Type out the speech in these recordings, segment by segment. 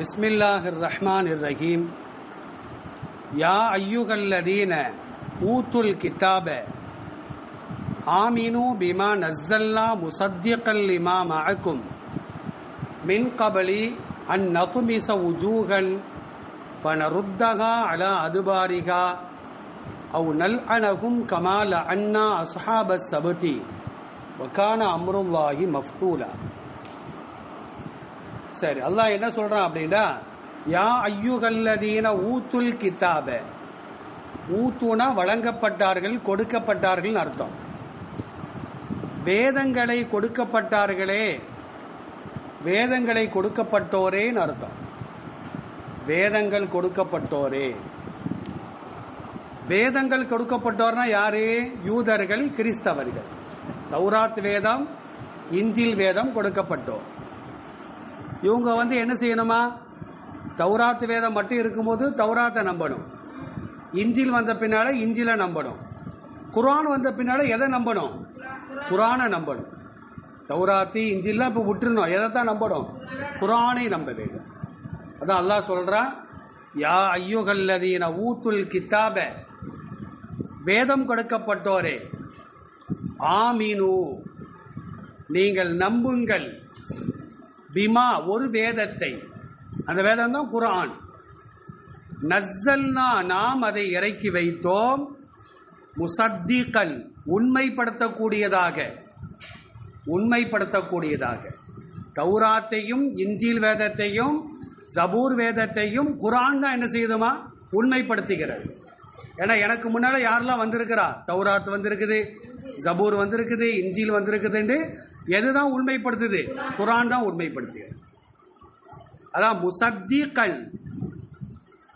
بسم الله الرحمن الرحيم يا أيها الذين أوتوا الكتاب آمنوا بما نزلنا مصدقا لما معكم من قبل أن نطمس وجوها فنردها على أدبارها أو نلعنهم كما لعنا أصحاب السبت وكان أمر الله مفعولا சரி அல்லாஹ் என்ன சொல்றான் அப்படின்னா யா ஐயுகல்லதீன ஊத்துல் கித்தாப. ஊத்துனா வழங்கப்பட்டார்கள் கொடுக்கப்பட்டார்கள் அர்த்தம். வேதங்களை கொடுக்கப்பட்டார்களே வேதங்களை கொடுக்கப்பட்டோரேன்னு அர்த்தம். வேதங்கள் கொடுக்கப்பட்டோரே. வேதங்கள் கொடுக்கப்பட்டோர்னா யாரு? யூதர்கள் கிறிஸ்தவர்கள். தௌராத் வேதம் இஞ்சில் வேதம் கொடுக்கப்பட்டோர். இவங்க வந்து என்ன செய்யணுமா? தௌராத்து வேதம் மட்டும் இருக்கும்போது தௌராத்தை நம்பணும். இஞ்சில் வந்த பின்னால இஞ்சில நம்பணும். குரான் வந்த பின்னால எதை நம்பணும்? குரானை நம்பணும். தௌராத்தி இஞ்சில்லாம் இப்போ விட்டுருணும் எதை தான் நம்பணும்? குரானை நம்ப வேண்டும். அதான் அல்லாஹ் சொல்கிறா யா ஐயோகல்லதீன ஊத்துல் கித்தாப. வேதம் கொடுக்கப்பட்டோரே ஆமீனு. நீங்கள் நம்புங்கள். பிமா ஒரு வேதத்தை. அந்த வேதம் தான் குரான். நஸ்ஸல்னா நாம் அதை இறக்கி வைத்தோம். முசத்திகல் உண்மைப்படுத்தக்கூடியதாக. உண்மைப்படுத்தக்கூடியதாக. தௌராத்தையும் இஞ்சில் வேதத்தையும் ஜபூர் வேதத்தையும் குரான் தான் என்ன செய்யுதுமா? உண்மைப்படுத்துகிறது. ஏன்னா எனக்கு முன்னால் யாரெல்லாம் வந்திருக்கிறா? தௌராத் வந்திருக்குது ஜபூர் வந்திருக்குது இஞ்சில் வந்திருக்குதுன்னு எதுதான் உண்மைப்படுத்துது? குரான் தான் உண்மைப்படுத்துகிறது அதான் முசத்திகல்.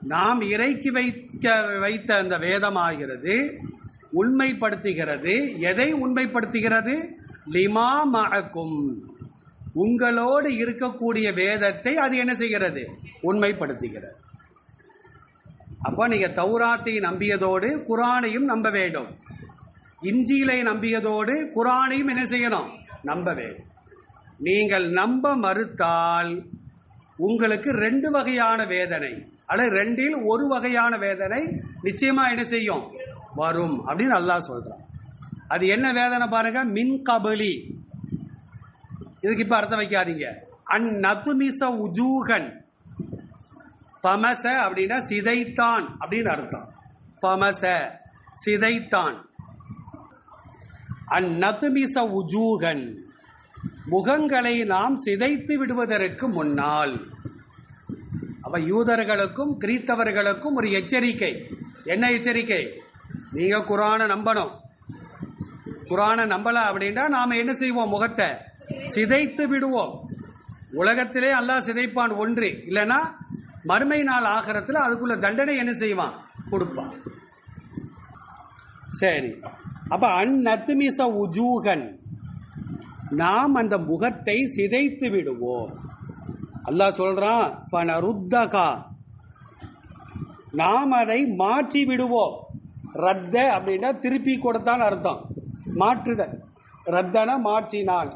நாம் இறைக்கி வைக்க வைத்த அந்த வேதமாகிறது உண்மைப்படுத்துகிறது. எதை உண்மைப்படுத்துகிறது? லிமா மகக்கும் உங்களோடு இருக்கக்கூடிய வேதத்தை அது என்ன செய்கிறது? உண்மைப்படுத்துகிறது. அப்போ நீங்கள் தௌராத்தை நம்பியதோடு குரானையும் நம்ப வேண்டும். இஞ்சியிலை நம்பியதோடு குரானையும் என்ன செய்யணும்? நம்ப வேண்டும் நீங்கள் நம்ப மறுத்தால் உங்களுக்கு ரெண்டு வகையான வேதனை. அல்லது ரெண்டில் ஒரு வகையான வேதனை நிச்சயமாக என்ன செய்யும்? வரும் அப்படின்னு அல்லாஹ் சொல்கிறான் அது என்ன வேதனை பாருங்க? மின் கபலி. இதுக்கு இப்போ அர்த்தம் வைக்காதீங்க. அன் நதுமிச உஜூகன். பமச அப்படின்னா சிதைத்தான் அப்படின்னு அர்த்தம். பமச சிதைத்தான். அந்நதுமிச உஜூகன். முகங்களை நாம் சிதைத்து விடுவதற்கு முன்னால். அவ யூதர்களுக்கும் கிறித்தவர்களுக்கும் ஒரு எச்சரிக்கை. என்ன எச்சரிக்கை? நீங்க குரானை நம்பணும். குரானை நம்பல அப்படின்னா நாம என்ன செய்வோம் முகத்தை? சிதைத்து விடுவோம். உலகத்திலே அல்லாஹ் சிதைப்பான் ஒன்று. இல்லைன்னா மறுமை நாள் ஆகிறத்தில் அதுக்குள்ள தண்டனை என்ன செய்வான்? கொடுப்பான். சரி. அப்ப அந்நத்துமிச உஜூகன். நாம் அந்த முகத்தை சிதைத்து விடுவோம். அல்லாஹ் சொல்றான் ஃபனருத்தகா. நாம் அதை மாற்றி விடுவோம். ரத்த அப்படின்னா திருப்பி கொடுத்தான் அர்த்தம். மாற்றுதல் ரத்தன மாற்றினான்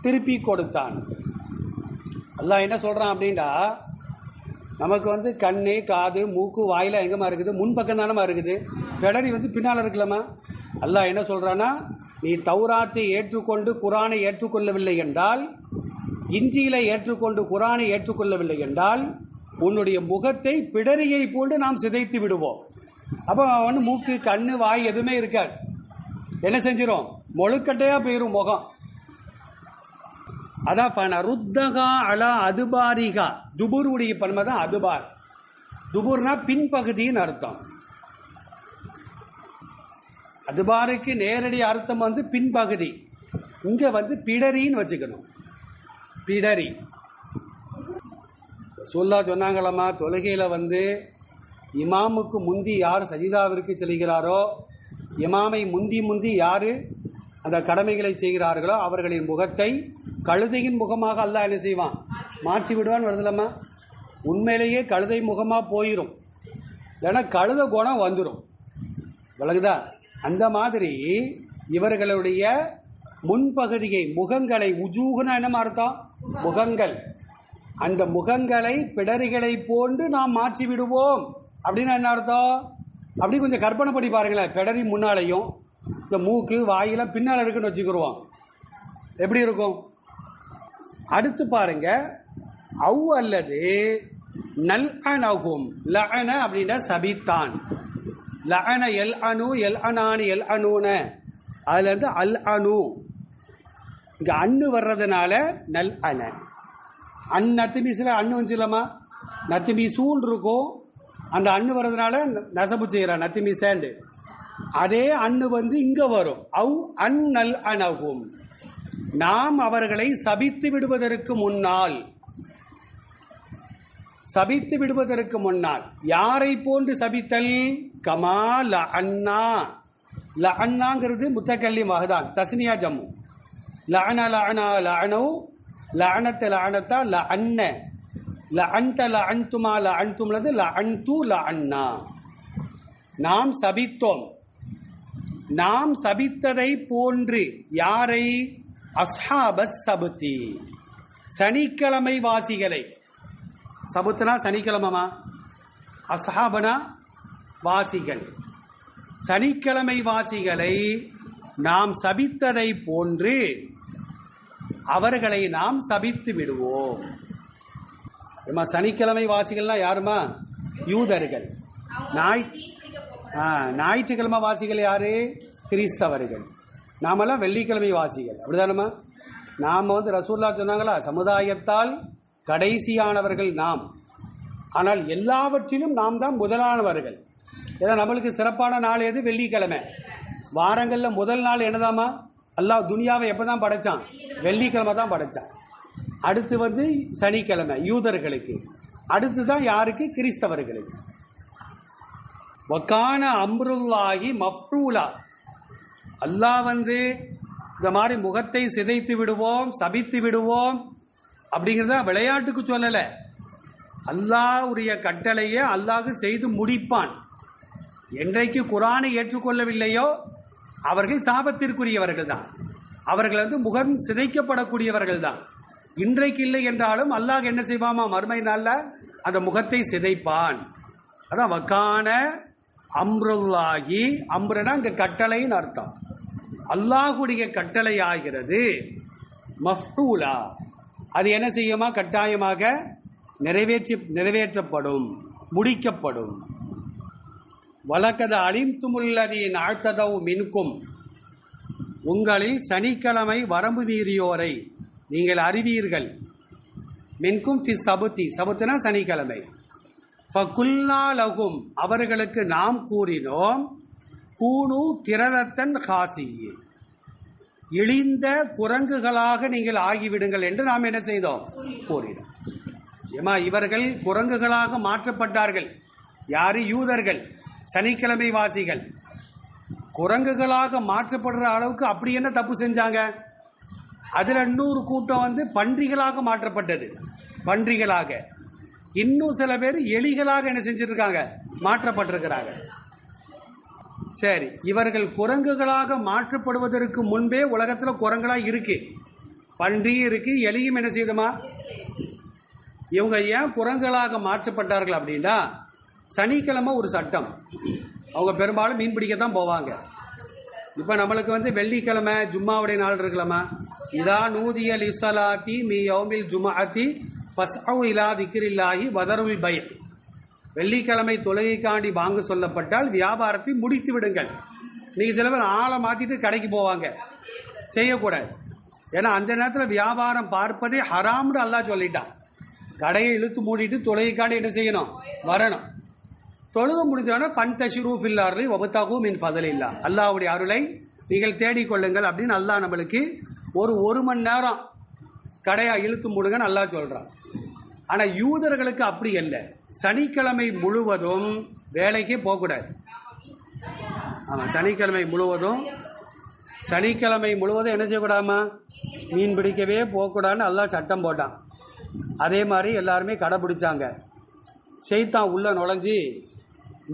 திருப்பி கொடுத்தான். அல்லாஹ் என்ன சொல்கிறான் அப்படின்னா நமக்கு வந்து கண்ணு காது மூக்கு வாயில எங்கேமா இருக்குது? முன்பக்கம் தானமா இருக்குது? பிடரி வந்து பின்னால் இருக்கலாமா அல்லாஹ் என்ன சொல்றானா நீ தௌராத்தை ஏற்றுக்கொண்டு குரானை ஏற்றுக்கொள்ளவில்லை என்றால் இஞ்சியில ஏற்றுக்கொண்டு குரானை ஏற்றுக்கொள்ளவில்லை என்றால் உன்னுடைய முகத்தை பிடரியை போன்று நாம் சிதைத்து விடுவோம். அப்போ வந்து மூக்கு கண்ணு வாய் எதுவுமே இருக்காது. என்ன செஞ்சிடும் மொழுக்கட்டையாக போயிடும் முகம். அதான் பன ருத்தகா அலா அதுபாரிகா. துபுருடைய பன்மை தான் அதுபார். துபுர்னா பின்பகுதின்னு அர்த்தம். அதுபாருக்கு நேரடி அர்த்தம் வந்து பின்பகுதி. இங்க வந்து பிடரின்னு வச்சுக்கணும். பிடரி. சொல்லா சொன்னாங்களாமா தொழுகையில வந்து இமாமுக்கு முந்தி யார் சஜிதாவிற்கு செல்கிறாரோ இமாமை முந்தி முந்தி யாரு? அந்த கடமைகளை செய்கிறார்களோ அவர்களின் முகத்தை கழுதையின் முகமாக அல்லாஹ் என்ன செய்வான்? மாற்றி விடுவான் வருதுலம்மா உண்மையிலேயே கழுதை முகமாக போயிடும் ஏன்னா கழுத குணம் வந்துடும் விளங்குதா? அந்த மாதிரி இவர்களுடைய முன்பகுதியை முகங்களை உஜூகுனா என்ன அர்த்தம் முகங்கள். அந்த முகங்களை பிடரிகளை போன்று நாம் மாற்றி விடுவோம். அப்படின்னு என்ன அர்த்தம்? அப்படி கொஞ்சம் கற்பனை பண்ணி பாருங்களேன். பிடரி முன்னாலையும் இந்த மூக்கு வாயில பின்னால் இருக்குன்னு வச்சுக்கிருவோம். எப்படி இருக்கும்? அடுத்து பாருங்க. அவ் அல்லது நல் அனகும் லஅன அப்படின்னா சபித்தான். லஅன எல் அனு எல் அனானு எல் அணுன அதுல இருந்து அல் அனு இங்க அண்ணு வர்றதுனால நல் அன. அன் நத்திமிசில் அண்ணு வந்துலாமா நத்திமிசூன் இருக்கும். அந்த அண்ணு வர்றதுனால நசபு செய்கிறான் நத்திமிசேண்டு அதே அண்ணு வந்து இங்க வரும். அவ் அன் நல் அனகும். நாம் அவர்களை சபித்து விடுவதற்கு முன்னால் சபித்து விடுவதற்கு முன்னால் யாரை போன்று சபித்தல்? கமா ல அண்ணா ல அண்ணாங்கிறது முத்தக்கல்லி மகதான் தஸ்னியா ஜம்மு. லஅன லஅனா லஅனு. லஅனத்த லஅனத்தா ல லஅன்த ல லஅன்தும்லது ல அண்ணா நாம் சபித்தோம். நாம் சபித்ததை போன்று யாரை? அஸ்ஹாபஸ் சபுத்தி. சனிக்கிழமை வாசிகளை சபுத்துனா சனிக்கிழமமா? அசஹாபனா வாசிகள். சனிக்கிழமை வாசிகளை நாம் சபித்ததை போன்று அவர்களை நாம் சபித்து விடுவோம். ஏம்மா, சனிக்கிழமை வாசிகள்னா யாருமா யூதர்கள். நாய் ஞாயிற்றுக்கிழமை வாசிகள் யாரு? கிறிஸ்தவர்கள். நாமெல்லாம் வெள்ளிக்கிழமை வாசிகள். அப்படிதானம்மா? நாம் வந்து ரசூல்லா சொன்னாங்களா சமுதாயத்தால் கடைசியானவர்கள் நாம். ஆனால் எல்லாவற்றிலும் நாம் தான் முதலானவர்கள். ஏன்னா நம்மளுக்கு சிறப்பான நாள் எது? வெள்ளிக்கிழமை. வாரங்களில் முதல் நாள் என்னதாம்மா? அல்லாஹ் துனியாவை எப்போ தான் படைச்சான்? வெள்ளிக்கிழமை தான் படைச்சான். அடுத்து வந்து சனிக்கிழமை யூதர்களுக்கு. அடுத்து தான் யாருக்கு? கிறிஸ்தவர்களுக்கு. வக்கான அம்ருல்லாஹி மஃப்ரூலா. அல்லாஹ் வந்து இந்த மாதிரி முகத்தை சிதைத்து விடுவோம் சபித்து விடுவோம். அப்படிங்கிறத விளையாட்டுக்கு சொல்லலை. அல்லாஹ்வுடைய கட்டளையை அல்லாஹ் செய்து முடிப்பான். என்றைக்கு குரானை ஏற்றுக்கொள்ளவில்லையோ அவர்கள் சாபத்திற்குரியவர்கள் தான். அவர்கள் வந்து முகம் சிதைக்கப்படக்கூடியவர்கள் தான். இன்றைக்கு இல்லை என்றாலும் அல்லாஹ் என்ன செய்வாமா? மறுமை நாளில் அந்த முகத்தை சிதைப்பான். அதான் வக்கான அம்ருல்லாகி அம்ருனா இங்கே கட்டளைன்னு அர்த்தம். அல்லாஹுடைய கட்டளை ஆகிறது மஃப்டூலா அது என்ன செய்யுமா? கட்டாயமாக நிறைவேற்றி நிறைவேற்றப்படும் முடிக்கப்படும். வழக்கத அழிந்துமுள்ளதின் ஆழ்த்ததவு மின்கும். உங்களில் சனிக்கிழமை வரம்பு மீறியோரை நீங்கள் அறிவீர்கள். மின்கும் ஃபி சபுத்தி. சபுத்தினா சனிக்கிழமை. ஃபகுல்லா அவர்களுக்கு நாம் கூறினோம் கூணு திரதத்தன் காசியே. இழிந்த குரங்குகளாக நீங்கள் ஆகிவிடுங்கள் என்று நாம் என்ன செய்தோம்? கூறினோம். ஏமா இவர்கள் குரங்குகளாக மாற்றப்பட்டார்கள். யாரு? யூதர்கள் சனிக்கிழமை வாசிகள் குரங்குகளாக மாற்றப்படுற அளவுக்கு அப்படி என்ன தப்பு செஞ்சாங்க? அதில் இன்னொரு கூட்டம் வந்து பன்றிகளாக மாற்றப்பட்டது. பன்றிகளாக. இன்னும் சில பேர் எலிகளாக என்ன செஞ்சிருக்காங்க மாற்றப்பட்டிருக்கிறாங்க. சரி இவர்கள் குரங்குகளாக மாற்றப்படுவதற்கு முன்பே உலகத்தில் குரங்களாக இருக்கு. பன்றியும் இருக்கு எலியும் என்ன செய்யுதுமா? இவங்க ஏன் குரங்குகளாக மாற்றப்பட்டார்கள் அப்படின்னா சனிக்கிழமை ஒரு சட்டம். அவங்க பெரும்பாலும் மீன் பிடிக்க தான் போவாங்க. இப்போ நம்மளுக்கு வந்து வெள்ளிக்கிழமை ஜும்மாவுடைய நாள் இருக்கலாமா இதா நூதிய லிசலாத்தி மீ யௌமில் ஜுமாத்தி ஃபஸ்அவு இலா திக்ரில்லாஹி வதருல் பை வெள்ளிக்கிழமை தொழுகைக்காண்டி வாங்க சொல்லப்பட்டால் வியாபாரத்தை முடித்து விடுங்கள். நீங்கள் சில பேர் ஆளை மாற்றிட்டு கடைக்கு போவாங்க. செய்யக்கூடாது. ஏன்னா அந்த நேரத்தில் வியாபாரம் பார்ப்பதே ஹராம்னு அல்லாஹ் சொல்லிட்டான். கடையை இழுத்து மூடிட்டு தொழுகைக்காண்டி என்ன செய்யணும்? வரணும். தொழுக முடிஞ்சவொடனே ஃபன் தஷிரு ஃபில்லார்லி வபத்தாகு மின் ஃபதல் இல்லா அல்லாவுடைய அருளை நீங்கள் தேடிக்கொள்ளுங்கள் அப்படின்னு அல்லாஹ் நம்மளுக்கு ஒரு ஒரு மணி நேரம் கடையை இழுத்து மூடுங்கன்னு நல்லா சொல்கிறான் ஆனால் யூதர்களுக்கு அப்படி இல்லை. சனிக்கிழமை முழுவதும் வேலைக்கே போகக்கூடாது. ஆமாம் சனிக்கிழமை முழுவதும் சனிக்கிழமை முழுவதும் என்ன செய்யக்கூடாமா மீன் பிடிக்கவே போகக்கூடாதுன்னு எல்லாம் சட்டம் போட்டான். அதே மாதிரி எல்லாருமே கடைபிடிச்சாங்க செய்தான் உள்ள நுழைஞ்சி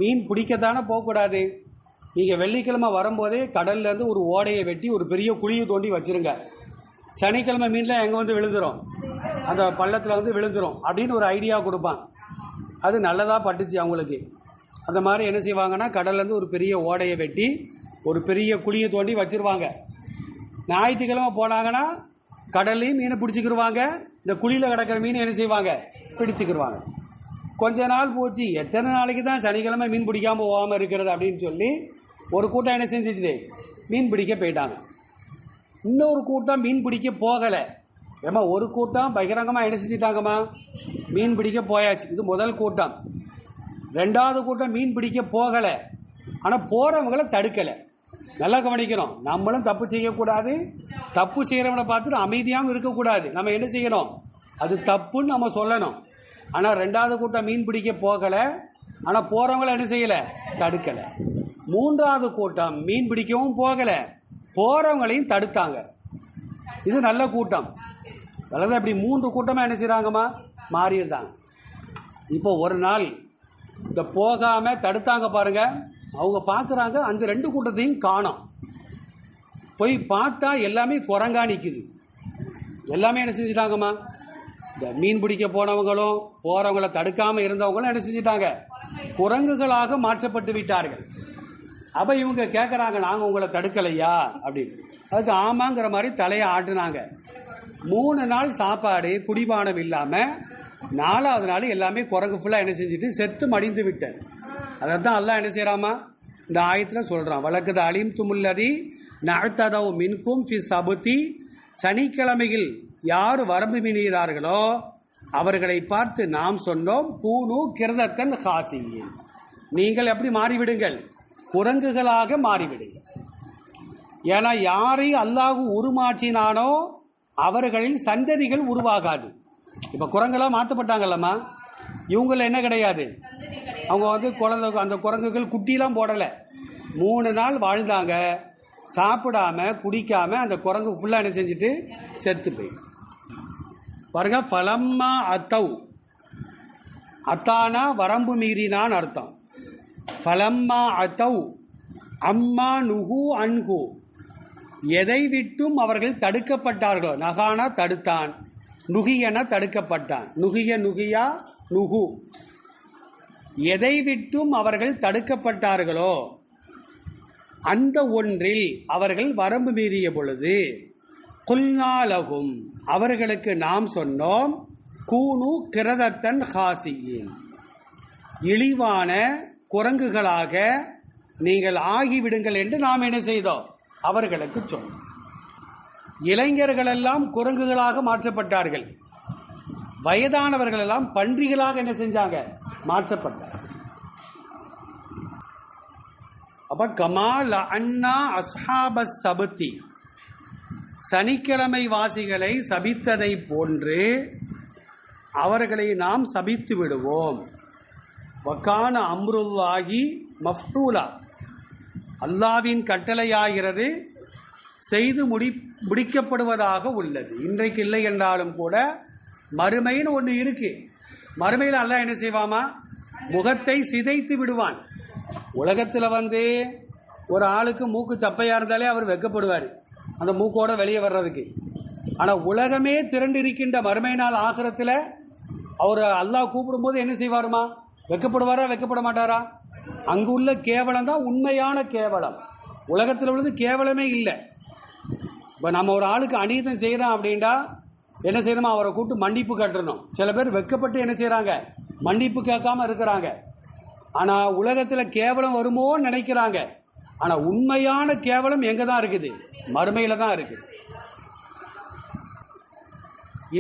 மீன் பிடிக்கத்தானே போகக்கூடாது. நீங்கள் வெள்ளிக்கிழமை வரும்போதே கடல்லேருந்து ஒரு ஓடையை வெட்டி ஒரு பெரிய குழியை தோண்டி வச்சிருங்க. சனிக்கிழமை மீன்லாம் எங்கே வந்து விழுந்துரும்? அந்த பள்ளத்தில் வந்து விழுந்துரும் அப்படின்னு ஒரு ஐடியா கொடுப்பான். அது நல்லதாக பட்டுச்சு அவங்களுக்கு. அந்த மாதிரி என்ன செய்வாங்கன்னா கடல்லேருந்து ஒரு பெரிய ஓடையை வெட்டி ஒரு பெரிய குழியை தோண்டி வச்சிருவாங்க. ஞாயிற்றுக்கிழமை போனாங்கன்னா கடல்லையும் மீனை பிடிச்சிக்கிடுவாங்க இந்த குழியில் கிடக்கிற மீன் என்ன செய்வாங்க? பிடிச்சிக்கிடுவாங்க கொஞ்ச நாள் போச்சு. எத்தனை நாளைக்கு தான் சனிக்கிழமை மீன் பிடிக்காமல் போகாமல் இருக்கிறது அப்படின்னு சொல்லி ஒரு கூட்டம் என்ன செஞ்சிச்சு? மீன் பிடிக்க போயிட்டாங்க. இன்னொரு கூட்டம் மீன் பிடிக்க போகலை. ஏமா ஒரு கூட்டம் பகிரங்கமாக என்ன செஞ்சிட்டாங்கம்மா? மீன் பிடிக்க போயாச்சு. இது முதல் கூட்டம். ரெண்டாவது கூட்டம் மீன் பிடிக்க போகலை. ஆனால் போகிறவங்கள தடுக்கலை. நல்லா கவனிக்கணும். நம்மளும் தப்பு செய்யக்கூடாது. தப்பு செய்கிறவனை பார்த்துட்டு அமைதியாகவும் இருக்கக்கூடாது. நம்ம என்ன செய்யணும்? அது தப்புன்னு நம்ம சொல்லணும். ஆனால் ரெண்டாவது கூட்டம் மீன் பிடிக்க போகலை. ஆனால் போகிறவங்கள என்ன செய்யலை? தடுக்கலை. மூன்றாவது கூட்டம் மீன் பிடிக்கவும் போகலை. போகிறவங்களையும் தடுத்தாங்க. இது நல்ல கூட்டம். அதாவது அப்படி மூன்று கூட்டமாக என்ன செய்கிறாங்கம்மா மாறிடுறாங்க இப்போ ஒரு நாள் இந்த போகாமல் தடுத்தாங்க பாருங்க. அவங்க பார்க்குறாங்க அந்த ரெண்டு கூட்டத்தையும் காணோம். போய் பார்த்தா எல்லாமே குரங்கா நிற்குது எல்லாமே என்ன செஞ்சுட்டாங்கம்மா? இந்த மீன் பிடிக்க போனவங்களும் போகிறவங்கள தடுக்காமல் இருந்தவங்களும் என்ன செஞ்சுட்டாங்க? குரங்குகளாக மாற்றப்பட்டு விட்டார்கள். அப்போ இவங்க கேட்குறாங்க நாங்கள் உங்களை தடுக்கலையா? அப்படின்னு. அதுக்கு ஆமாங்கிற மாதிரி தலையை ஆட்டுனாங்க. மூணு நாள் சாப்பாடு குடிபானம் இல்லாமல் நாலாவது நாள் எல்லாமே குரங்கு ஃபுல்லாக என்ன செஞ்சுட்டு செத்து மடிந்து விட்டது. அதை தான் அல்லாஹ் என்ன செய்கிறாமா இந்த ஆயத்தில் சொல்கிறான் வழக்குது அலிம் துமுல்லதி நழ்த்ததவு மின்கும் ஃபி சபுத்தி. சனிக்கிழமையில் யார் வரம்பு மீறுகிறார்களோ அவர்களை பார்த்து நாம் சொன்னோம் பூனு கிரதத்தன் ஹாசியின். நீங்கள் எப்படி மாறிவிடுங்கள்? குரங்குகளாக மாறிவிடுங்கள். ஏன்னா யாரை அல்லாஹ் உருமாற்றினானோ அவர்களின் சந்ததிகள் உருவாகாது. இப்போ குரங்கெல்லாம் மாற்றப்பட்டாங்கல்லம்மா இவங்கள என்ன கிடையாது? அவங்க வந்து குழந்தை அந்த குரங்குகள் குட்டிலாம் போடலை. மூணு நாள் வாழ்ந்தாங்க. சாப்பிடாம குடிக்காம அந்த குரங்கு ஃபுல்லாக என்ன செஞ்சுட்டு? செத்து போயிட்டு. பாருங்க பலம்மா அத்தவ் அத்தானா வரம்பு மீறினான்னு அர்த்தம். பலம்மா அத்தவ் அம்மா நுகு அன்கு எதை விட்டும் அவர்கள் தடுக்கப்பட்டார்களோ நகானா தடுத்தான். நுகியன தடுக்கப்பட்டான். நுகிய நுகியா நுகு. எதை விட்டும் அவர்கள் தடுக்கப்பட்டார்களோ அந்த ஒன்றில் அவர்கள் வரம்பு மீறிய பொழுது குல்நாளகும் அவர்களுக்கு நாம் சொன்னோம் கூனு கிரதத்தன் ஹாசியின். இழிவான குரங்குகளாக நீங்கள் ஆகிவிடுங்கள் என்று நாம் என்ன செய்தோம்? அவர்களுக்கு சொன்னோம். இளைஞர்களெல்லாம் குரங்குகளாக மாற்றப்பட்டார்கள். வயதானவர்கள் எல்லாம் பன்றிகளாக என்ன செஞ்சாங்க? மாற்றப்பட்டார் அப்ப கமால் அண்ணா அஸ்ஹாப சபத்தி. சனிக்கிழமை வாசிகளை சபித்ததை போன்று அவர்களை நாம் சபித்து விடுவோம். வக்கான அம்ருல்லாகி மஃப்டூலா அல்லாவின் கட்டளையாகிறது செய்து முடி முடிக்கப்படுவதாக உள்ளது. இன்றைக்கு இல்லை என்றாலும் கூட மறுமைன்னு ஒன்று இருக்கு. மறுமையில் அல்லாஹ் என்ன செய்வாமா? முகத்தை சிதைத்து விடுவான். உலகத்தில் வந்து ஒரு ஆளுக்கு மூக்கு சப்பையாக இருந்தாலே அவர் வெக்கப்படுவார். அந்த மூக்கோட வெளியே வர்றதுக்கு. ஆனால் உலகமே திரண்டு இருக்கின்ற மறுமை நாள் ஆகிறத்தில் அவர் அல்லாஹ் கூப்பிடும்போது என்ன செய்வாருமா? வெக்கப்படுவாரா வெக்கப்பட மாட்டாரா? அங்கு உள்ள கேவலம் தான் உண்மையான கேவலம். உலகத்தில் உள்ளது கேவலமே இல்லை. இப்போ நம்ம ஒரு ஆளுக்கு அநீதம் செய்கிறோம் அப்படின்னா என்ன செய்யணுமோ அவரை கூப்பிட்டு மன்னிப்பு கட்டணும். சில பேர் வெக்கப்பட்டு என்ன செய்கிறாங்க மன்னிப்பு கேட்காம இருக்கிறாங்க. ஆனால் உலகத்தில் கேவலம் வருமோ நினைக்கிறாங்க. ஆனால் உண்மையான கேவலம் எங்கே தான் இருக்குது? மறுமையில் தான் இருக்குது.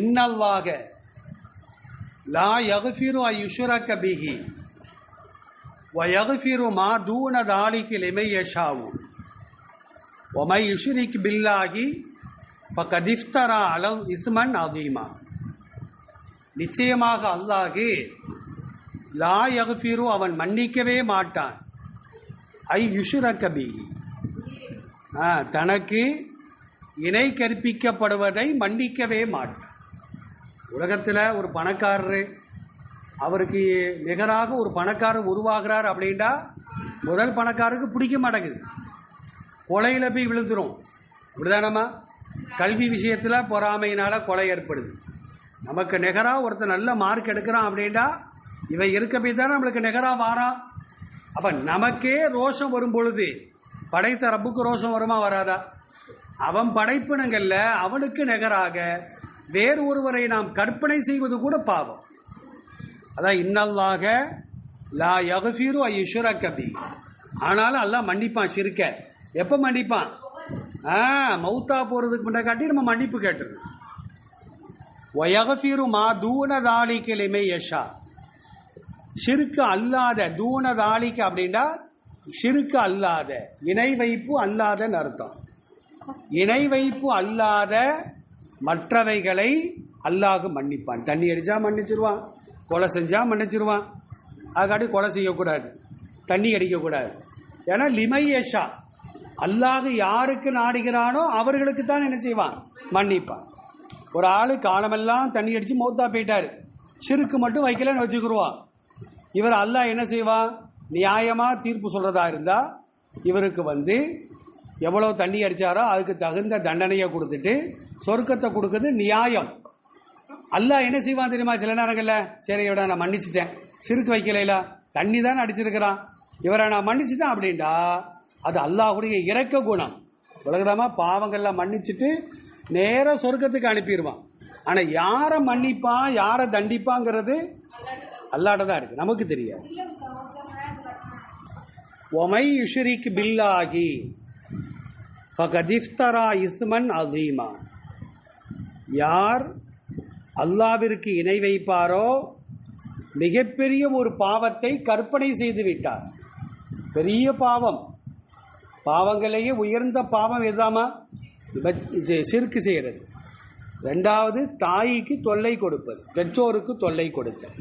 இன்னல்லாக லா யகுஃபிரு ஐ யுஷுரா கபிஹி வ யகுஃபிரு மா தூன தாலிக்கு லிமை ஒமை யுஷிரிக் பில்லாகி ஃபகதிஃப்தரா அலவ் இஸ்மன் அதீமா நிச்சயமாக அல்லாஹி லா யகுஃபிரு அவன் மன்னிக்கவே மாட்டான். ஐ யுஷுர யுஷுரகபி தனக்கு இணை கற்பிக்கப்படுவதை மன்னிக்கவே மாட்டான். உலகத்தில் ஒரு பணக்காரர் அவருக்கு நிகராக ஒரு பணக்காரர் உருவாகிறார் அப்படின்னா முதல் பணக்காரருக்கு பிடிக்க மாட்டேங்குது. கொலையில் போய் விழுந்துரும். அப்படிதானம்மா? கல்வி விஷயத்தில் பொறாமையினால் கொலை ஏற்படுது. நமக்கு நிகராக ஒருத்தன் நல்ல மார்க் எடுக்கிறான் அப்படின்னா இவன் இருக்க போய் தானே நம்மளுக்கு நிகராக வாரான் அப்போ நமக்கே ரோஷம் வரும் பொழுது படைத்த ரப்புக்கு ரோஷம் வருமா வராதா? அவன் படைப்பினங்களில் அவனுக்கு நிகராக வேறு ஒருவரை நாம் கற்பனை செய்வது கூட பாவம். அதான் இன்னல்லாக லா யகஃபீரு ஐயுஷுர கபி ஆனாலும் அல்லாஹ் மன்னிப்பான் சிரிக்க எப்போ மன்னிப்பான்? ஆ மௌத்தா போகிறதுக்கு முன்னாடி காட்டி நம்ம மன்னிப்பு கேட்டுருது ஒயகஃபீரு மா தூன தாலிக்கு யஷா. சிறுக்கு அல்லாத தூணதாளிக்கு அப்படின்னா சிறுக்கு அல்லாத இணை வைப்பு அல்லாதன்னு அர்த்தம். இணை வைப்பு அல்லாத மற்றவைகளை அல்லாஹ் மன்னிப்பான். தண்ணி அடிச்சா மன்னிச்சிருவான் கொலை செஞ்சா மன்னிச்சிருவான். அதுக்காட்டி கொலை செய்யக்கூடாது தண்ணி அடிக்கக்கூடாது. ஏன்னா லிமையேஷா அல்லாஹ் யாருக்கு நாடுகிறானோ அவர்களுக்கு தான் என்ன செய்வான்? மன்னிப்பான். ஒரு ஆள் காலமெல்லாம் தண்ணி அடித்து மௌத்தா போயிட்டார். சிறுக்கு மட்டும் வைக்கலன்னு வச்சுக்கிடுவான் இவர் அல்லாஹ் என்ன செய்வான்? நியாயமாக தீர்ப்பு சொல்கிறதா இருந்தால் இவருக்கு வந்து எவ்வளோ தண்ணி அடித்தாரோ அதுக்கு தகுந்த தண்டனையை கொடுத்துட்டு சொர்க்கத்தை கொடுக்குறது நியாயம். அல்லாஹ் என்ன செய்வான் தெரியுமா சில நேரங்களில்? சரி இவட நான் மன்னிச்சிட்டேன். சிறுக்கு வைக்கலையில தண்ணி தானே அடிச்சிருக்கிறான். இவரை நான் மன்னிச்சிட்டேன் அப்படின்டா அது அல்லாஹுடைய இறக்க குணம். உலகமா பாவங்கள்லாம் மன்னிச்சிட்டு நேராக சொர்க்கத்துக்கு அனுப்பிடுவான் ஆனால் யாரை மன்னிப்பான் யாரை தண்டிப்பாங்கிறது அல்லாட்ட தான் இருக்கு. நமக்கு தெரியாது. ஒமை யுஷரிக் பில்லாகி ஃபகதிஃப்தரா இஸ்மன் அதீமா யார் அல்லாவிற்கு இணை வைப்பாரோ மிகப்பெரிய ஒரு பாவத்தை கற்பனை செய்து விட்டார். பெரிய பாவம். பாவங்களையே உயர்ந்த பாவம் எதாமா? சிறுக்கு செய்கிறது ரெண்டாவது தாய்க்கு தொல்லை கொடுப்பது. பெற்றோருக்கு தொல்லை கொடுத்தல்.